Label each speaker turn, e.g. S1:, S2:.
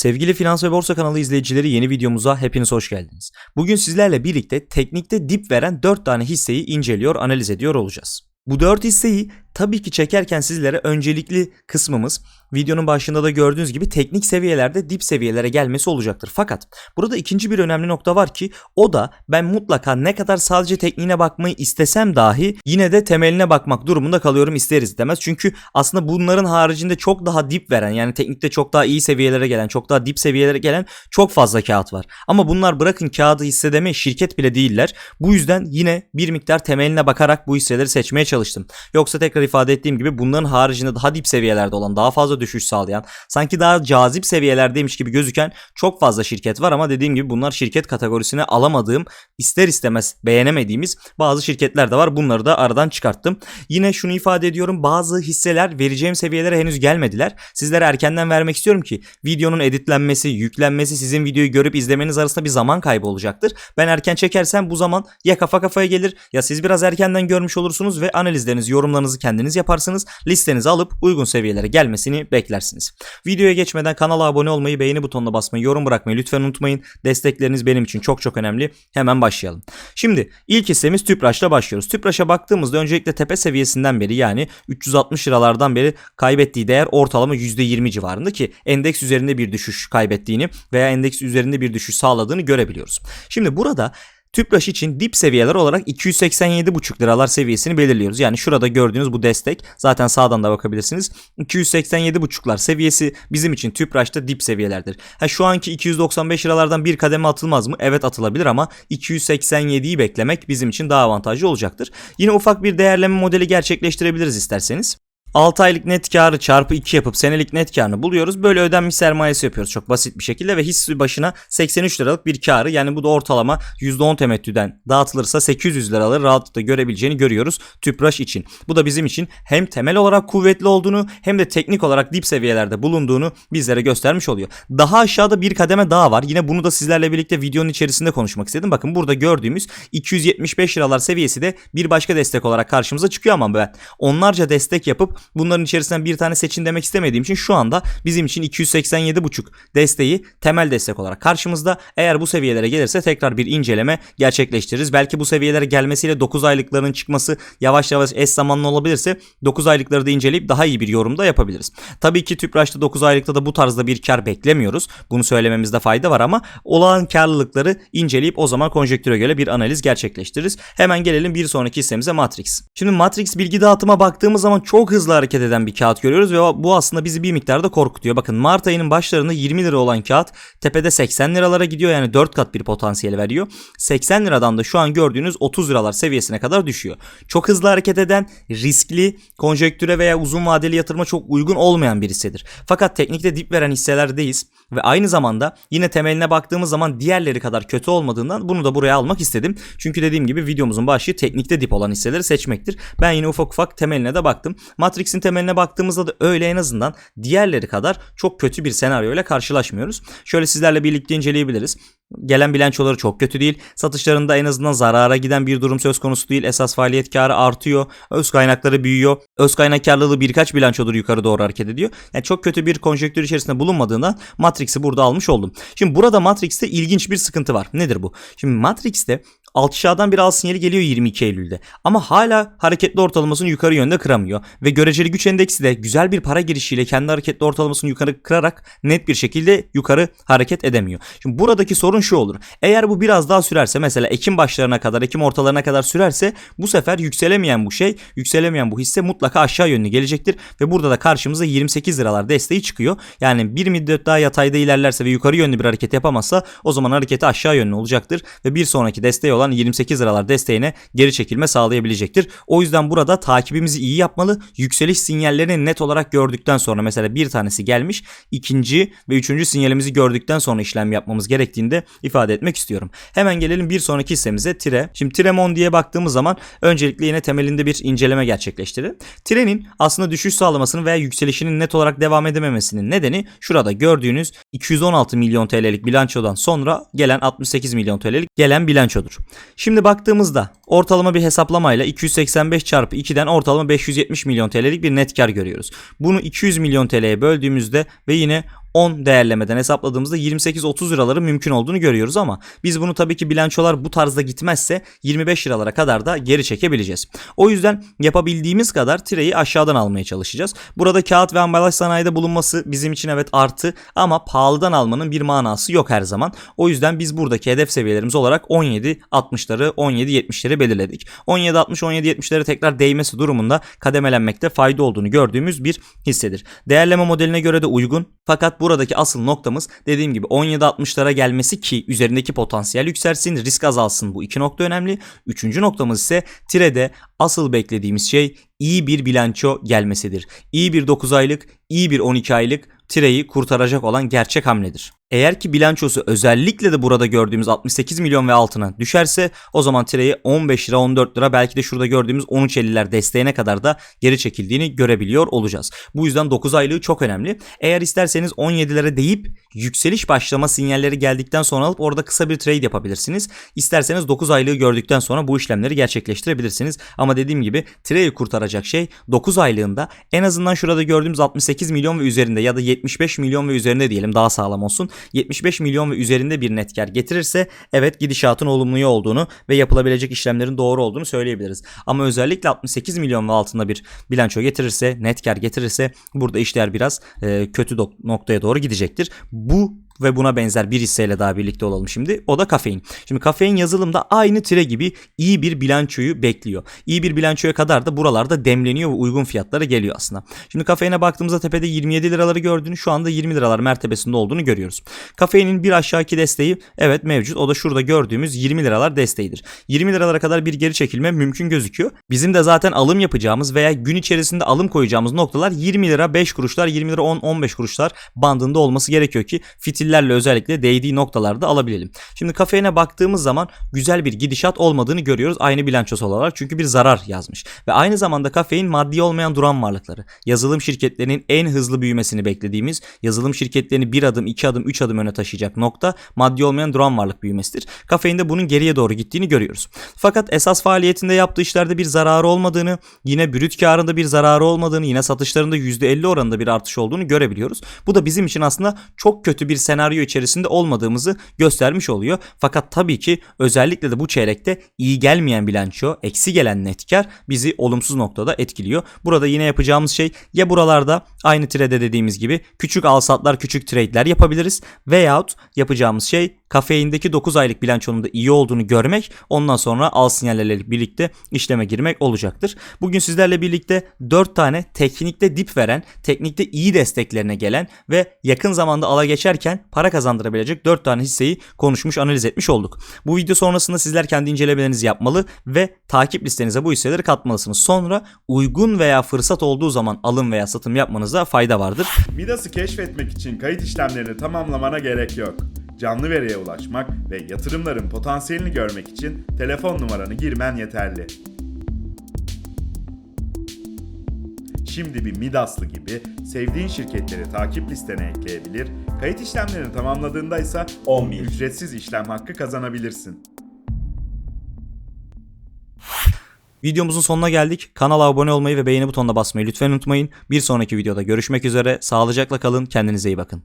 S1: Sevgili Finans ve Borsa kanalı izleyicileri yeni videomuza hepiniz hoş geldiniz. Bugün sizlerle birlikte teknikte dip veren 4 tane hisseyi inceliyor, analiz ediyor olacağız. Bu 4 hisseyi tabii ki çekerken sizlere öncelikli kısmımız videonun başında da gördüğünüz gibi teknik seviyelerde dip seviyelere gelmesi olacaktır. Fakat burada ikinci bir önemli nokta var ki o da ben mutlaka ne kadar sadece tekniğine bakmayı istesem dahi yine de temeline bakmak durumunda kalıyorum ister istemez. Çünkü aslında bunların haricinde çok daha dip veren yani teknikte çok daha iyi seviyelere gelen çok daha dip seviyelere gelen çok fazla kağıt var. Ama bunlar bırakın kağıdı hissedeme şirket bile değiller. Bu yüzden yine bir miktar temeline bakarak bu hisseleri seçmeye çalıştım. Yoksa tekrar ifade ettiğim gibi bunların haricinde daha dip seviyelerde olan daha fazla düşüş sağlayan sanki daha cazip seviyelerdeymiş gibi gözüken çok fazla şirket var ama dediğim gibi bunlar şirket kategorisine alamadığım ister istemez beğenemediğimiz bazı şirketler de var. Bunları da aradan çıkarttım. Yine şunu ifade ediyorum bazı hisseler vereceğim seviyelere henüz gelmediler. Sizlere erkenden vermek istiyorum ki videonun editlenmesi, yüklenmesi sizin videoyu görüp izlemeniz arasında bir zaman kaybı olacaktır. Ben erken çekersem bu zaman ya kafa kafaya gelir ya siz biraz erkenden görmüş olursunuz ve analizlerinizi, yorumlarınızı kendiniz yaparsınız. Listenizi alıp uygun seviyelere gelmesini beklersiniz. Videoya geçmeden kanala abone olmayı, beğeni butonuna basmayı, yorum bırakmayı lütfen unutmayın. Destekleriniz benim için çok çok önemli. Hemen başlayalım. Şimdi ilk hissemiz Tüpraş'la başlıyoruz. Tüpraş'a baktığımızda öncelikle tepe seviyesinden beri yani 360 liralardan beri kaybettiği değer ortalama %20 civarında ki endeks üzerinde bir düşüş kaybettiğini veya endeks üzerinde bir düşüş sağladığını görebiliyoruz. Şimdi burada Tüpraş için dip seviyeler olarak 287,5 liralar seviyesini belirliyoruz. Yani şurada gördüğünüz bu destek zaten sağdan da bakabilirsiniz. 287,5'lar seviyesi bizim için Tüpraş'ta dip seviyelerdir. Ha şu anki 295 liralardan bir kademe atılmaz mı? Evet atılabilir ama 287'yi beklemek bizim için daha avantajlı olacaktır. Yine ufak bir değerleme modeli gerçekleştirebiliriz isterseniz. 6 aylık net karı çarpı 2 yapıp senelik net karını buluyoruz. Böyle ödenmiş sermayesi yapıyoruz çok basit bir şekilde ve hisse başına 83 liralık bir karı yani bu da ortalama %10 temettüden dağıtılırsa 800 liraları rahatlıkla görebileceğini görüyoruz Tüpraş için. Bu da bizim için hem temel olarak kuvvetli olduğunu hem de teknik olarak dip seviyelerde bulunduğunu bizlere göstermiş oluyor. Daha aşağıda bir kademe daha var. Yine bunu da sizlerle birlikte videonun içerisinde konuşmak istedim. Bakın burada gördüğümüz 275 liralar seviyesi de bir başka destek olarak karşımıza çıkıyor ama ben onlarca destek yapıp bunların içerisinden bir tane seçin demek istemediğim için şu anda bizim için 287.5 desteği temel destek olarak karşımızda. Eğer bu seviyelere gelirse tekrar bir inceleme gerçekleştiririz. Belki bu seviyelere gelmesiyle 9 aylıkların çıkması yavaş yavaş eş zamanlı olabilirse 9 aylıkları da inceleyip daha iyi bir yorum da yapabiliriz. Tabii ki Tüpraş'ta 9 aylıkta da bu tarzda bir kar beklemiyoruz. Bunu söylememizde fayda var ama olağan karlılıkları inceleyip o zaman konjektüre göre bir analiz gerçekleştiririz. Hemen gelelim bir sonraki hissemize Matrix. Şimdi Matrix bilgi dağıtıma baktığımız zaman çok hızlı hareket eden bir kağıt görüyoruz ve bu aslında bizi bir miktarda korkutuyor. Bakın Mart ayının başlarında 20 lira olan kağıt tepede 80 liralara gidiyor yani 4 kat bir potansiyel veriyor. 80 liradan da şu an gördüğünüz 30 liralar seviyesine kadar düşüyor. Çok hızlı hareket eden, riskli, konjektüre veya uzun vadeli yatırıma çok uygun olmayan bir hissedir. Fakat teknikte dip veren hisselerdeyiz ve aynı zamanda yine temeline baktığımız zaman diğerleri kadar kötü olmadığından bunu da buraya almak istedim. Çünkü dediğim gibi videomuzun başlığı teknikte dip olan hisseleri seçmektir. Ben yine ufak ufak temeline de baktım. Matrix'in temeline baktığımızda da öyle en azından diğerleri kadar çok kötü bir senaryo ile karşılaşmıyoruz. Şöyle sizlerle birlikte inceleyebiliriz. Gelen bilançoları çok kötü değil. Satışlarında en azından zarara giden bir durum söz konusu değil. Esas faaliyet karı artıyor. Öz kaynakları büyüyor. Öz kaynak karlılığı birkaç bilançodur yukarı doğru hareket ediyor. Yani çok kötü bir konjektür içerisinde bulunmadığından Matrix'i burada almış oldum. Şimdi burada Matrix'te ilginç bir sıkıntı var. Nedir bu? Şimdi Matrix'te aşağıdan bir al sinyali geliyor 22 Eylül'de. Ama hala hareketli ortalamasını yukarı yönde kıramıyor. Ve göreceli güç endeksi de güzel bir para girişiyle kendi hareketli ortalamasını yukarı kırarak net bir şekilde yukarı hareket edemiyor. Şimdi buradaki sorun şu olur. Eğer bu biraz daha sürerse mesela Ekim başlarına kadar, Ekim ortalarına kadar sürerse bu sefer yükselemeyen bu şey, yükselemeyen bu hisse mutlaka aşağı yönlü gelecektir. Ve burada da karşımıza 28 liralar desteği çıkıyor. Yani bir müddet daha yatayda ilerlerse ve yukarı yönlü bir hareket yapamazsa o zaman hareketi aşağı yönlü olacaktır. Ve bir sonraki desteği olan 28 liralar desteğine geri çekilme sağlayabilecektir. O yüzden burada takibimizi iyi yapmalı. Yükseliş sinyallerini net olarak gördükten sonra mesela bir tanesi gelmiş. ikinci ve üçüncü sinyalimizi gördükten sonra işlem yapmamız gerektiğinde ifade etmek istiyorum. Hemen gelelim bir sonraki hissemize Tire. Şimdi Tiremon diye baktığımız zaman öncelikle yine temelinde bir inceleme gerçekleştirelim. Tire'nin aslında düşüş sağlamasının veya yükselişinin net olarak devam edememesinin nedeni şurada gördüğünüz 216 milyon TL'lik bilançodan sonra gelen 68 milyon TL'lik gelen bilançodur. Şimdi baktığımızda ortalama bir hesaplamayla 285 çarpı 2'den ortalama 570 milyon TL'lik bir net kar görüyoruz. Bunu 200 milyon TL'ye böldüğümüzde ve yine %10 değerlemeden hesapladığımızda 28-30 liraları mümkün olduğunu görüyoruz ama biz bunu tabii ki bilançolar bu tarzda gitmezse 25 liralara kadar da geri çekebileceğiz. O yüzden yapabildiğimiz kadar tireyi aşağıdan almaya çalışacağız. Burada kağıt ve ambalaj sanayide bulunması bizim için evet artı ama pahalıdan almanın bir manası yok her zaman. O yüzden biz buradaki hedef seviyelerimiz olarak 17.60'ları 17.70'leri belirledik. 17.60 17.70'lere tekrar değmesi durumunda kademelenmekte fayda olduğunu gördüğümüz bir hissedir. Değerleme modeline göre de uygun fakat buradaki asıl noktamız dediğim gibi 17.60'lara gelmesi ki üzerindeki potansiyel yükselsin, risk azalsın bu iki nokta önemli. Üçüncü noktamız ise Tire'de asıl beklediğimiz şey iyi bir bilanço gelmesidir. İyi bir 9 aylık, iyi bir 12 aylık Tire'yi kurtaracak olan gerçek hamledir. Eğer ki bilançosu özellikle de burada gördüğümüz 68 milyon ve altına düşerse o zaman Tire'yi 15 lira 14 lira belki de şurada gördüğümüz 13.50'ler desteğine kadar da geri çekildiğini görebiliyor olacağız. Bu yüzden 9 aylığı çok önemli. Eğer isterseniz 17'lere deyip yükseliş başlama sinyalleri geldikten sonra alıp orada kısa bir trade yapabilirsiniz. İsterseniz 9 aylığı gördükten sonra bu işlemleri gerçekleştirebilirsiniz. Ama dediğim gibi Tire'yi kurtaracak şey 9 aylığında en azından şurada gördüğümüz 68 milyon ve üzerinde ya da 75 milyon ve üzerinde diyelim daha sağlam olsun. 75 milyon ve üzerinde bir net kar getirirse evet gidişatın olumluyu olduğunu ve yapılabilecek işlemlerin doğru olduğunu söyleyebiliriz. Ama özellikle 68 milyon ve altında bir bilanço getirirse, net kar getirirse burada işler biraz e, kötü noktaya doğru gidecektir. Bu ve buna benzer bir hisseyle daha birlikte olalım şimdi. O da kafein. Şimdi kafein yazılımda aynı tire gibi iyi bir bilançoyu bekliyor. İyi bir bilançoya kadar da buralarda demleniyor ve uygun fiyatlara geliyor aslında. Şimdi kafeine baktığımızda tepede 27 liraları gördüğünü şu anda 20 liralar mertebesinde olduğunu görüyoruz. Kafeinin bir aşağıki desteği evet mevcut. O da şurada gördüğümüz 20 liralar desteğidir. 20 liralara kadar bir geri çekilme mümkün gözüküyor. Bizim de zaten alım yapacağımız veya gün içerisinde alım koyacağımız noktalar 20 lira 5 kuruşlar 20 lira 10 15 kuruşlar bandında olması gerekiyor ki fitil fitillerle özellikle değdiği noktalarda alabilelim. Şimdi kafeine baktığımız zaman güzel bir gidişat olmadığını görüyoruz aynı bilançosu olarak çünkü bir zarar yazmış. Ve aynı zamanda kafein maddi olmayan duran varlıkları. Yazılım şirketlerinin en hızlı büyümesini beklediğimiz yazılım şirketlerini bir adım, iki adım, üç adım öne taşıyacak nokta maddi olmayan duran varlık büyümesidir. Kafeinde bunun geriye doğru gittiğini görüyoruz. Fakat esas faaliyetinde yaptığı işlerde bir zararı olmadığını, yine brüt karında bir zararı olmadığını, yine satışlarında %50 oranında bir artış olduğunu görebiliyoruz. Bu da bizim için aslında çok kötü bir senaryo senaryo içerisinde olmadığımızı göstermiş oluyor. Fakat tabii ki özellikle de bu çeyrekte iyi gelmeyen bilanço, eksi gelen net kar bizi olumsuz noktada etkiliyor. Burada yine yapacağımız şey ya buralarda aynı trade dediğimiz gibi küçük alsatlar, küçük trade'ler yapabiliriz veyahut yapacağımız şey kafeindeki 9 aylık bilançonun da iyi olduğunu görmek ondan sonra al sinyallerle birlikte işleme girmek olacaktır. Bugün sizlerle birlikte 4 tane teknikte dip veren, teknikte iyi desteklerine gelen ve yakın zamanda ala geçerken para kazandırabilecek 4 tane hisseyi konuşmuş analiz etmiş olduk. Bu video sonrasında sizler kendi incelemelerinizi yapmalı ve takip listenize bu hisseleri katmalısınız. Sonra uygun veya fırsat olduğu zaman alım veya satım yapmanızda fayda vardır.
S2: Midas'ı keşfetmek için kayıt işlemlerini tamamlamana gerek yok. Canlı veriye ulaşmak ve yatırımların potansiyelini görmek için telefon numaranı girmen yeterli. Şimdi bir Midaslı gibi sevdiğin şirketleri takip listene ekleyebilir, kayıt işlemlerini tamamladığında ise 10 ücretsiz işlem hakkı kazanabilirsin.
S1: Videomuzun sonuna geldik. Kanala abone olmayı ve beğeni butonuna basmayı lütfen unutmayın. Bir sonraki videoda görüşmek üzere. Sağlıcakla kalın. Kendinize iyi bakın.